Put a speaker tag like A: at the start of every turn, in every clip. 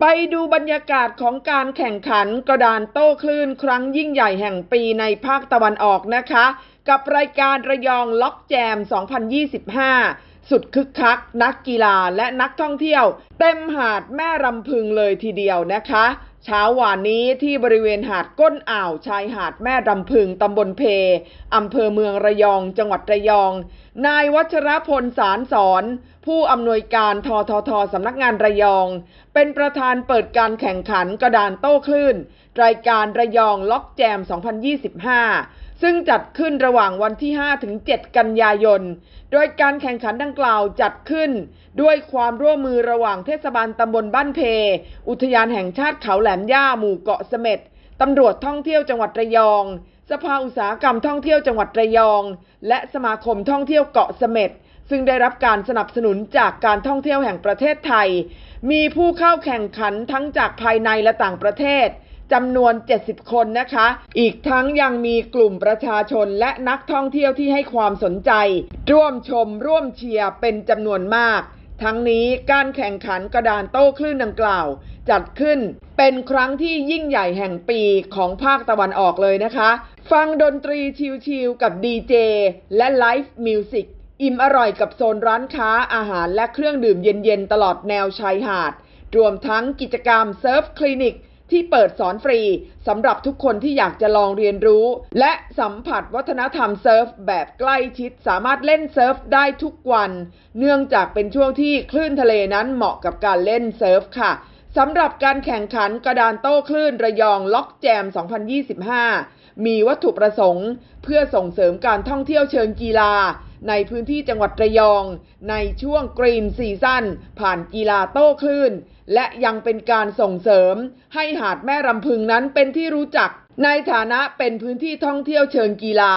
A: ไปดูบรรยากาศของการแข่งขันกระดานโต้คลื่นครั้งยิ่งใหญ่แห่งปีในภาคตะวันออกนะคะ กับรายการระยองล็อกแจม 2025 สุดคึกคัก นักกีฬาและนักท่องเที่ยว เต็มหาดแม่รำพึงเลยทีเดียวนะคะ เช้าวานนี้ที่บริเวณหาดก้นอ่าวชายหาดแม่รำพึงตำบลเพอำเภอเมืองระยอง จังหวัดระยอง นายวัชรพลสารสอน ผู้อำนวยการทททสำนักงานระยอง เป็นประธานเปิดการแข่งขันกระดานโต้คลื่น รายการระยองล็อกแจม 2025 ซึ่งจัดขึ้นระหว่างวันที่ 5 ถึง 7 กันยายน โดยการแข่งขันดังกล่าวจัดขึ้น ด้วยความร่วมมือระหว่างเทศบาลตำบลบ้านเพ อุทยานแห่งชาติเขาแหลมย่าหมู่เกาะเสม็ดตำรวจท่องเที่ยวจังหวัดระยอง สภาอุตสาหกรรมท่องเที่ยวจังหวัดระยอง และสมาคมท่องเที่ยวเกาะเสม็ดซึ่งได้รับการสนับสนุนจากการท่องเที่ยวแห่งประเทศไทย มีผู้เข้าแข่งขันทั้งจากภายในและต่างประเทศ จำนวน 70 คนนะคะ อีกทั้งยังมีกลุ่มประชาชนและนักท่องเที่ยวที่ให้ความสนใจ ร่วมชมร่วมเชียร์เป็นจำนวนมาก ทั้งนี้การแข่งขันกระดานโต้คลื่นดังกล่าว จัดขึ้นเป็นครั้งที่ยิ่งใหญ่แห่งปีของภาคตะวันออกเลยนะคะ ฟังดนตรีชิลๆกับดีเจและไลฟ์มิวสิกอิ่มอร่อยกับโซนร้านค้าอาหารและเครื่องดื่มเย็นๆ ตลอดแนวชายหาด รวมทั้งกิจกรรมเซิร์ฟคลินิก ที่เปิดสอนฟรีสำหรับทุกคนที่อยากจะลองเรียนรู้ และสัมผัสวัฒนธรรมเซิร์ฟแบบใกล้ชิดสามารถเล่นเซิร์ฟได้ทุกวัน เนื่องจากเป็นช่วงที่คลื่นทะเลนั้นเหมาะกับการเล่นเซิร์ฟค่ะ สำหรับการแข่งขันกระดานโต้คลื่นระยองล็อกแจม 2025 มีวัตถุประสงค์ เพื่อส่งเสริมการท่องเที่ยวเชิงกีฬา ในพื้นที่จังหวัดระยอง ในช่วงกรีนซีซั่นผ่านกีฬาโต้คลื่น และยังเป็นการส่งเสริม ให้หาดแม่รำพึงนั้นเป็นที่รู้จัก ในฐานะเป็นพื้นที่ท่องเที่ยวเชิงกีฬา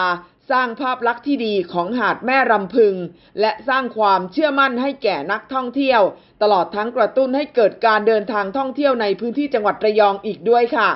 A: สร้างภาพลักษณ์ที่ดีของหาดแม่รำพึง และสร้างความเชื่อมั่นให้แก่นักท่องเที่ยว ตลอดทั้งกระตุ้นให้เกิดการเดินทางท่องเที่ยวในพื้นที่จังหวัดระยองอีกด้วยค่ะ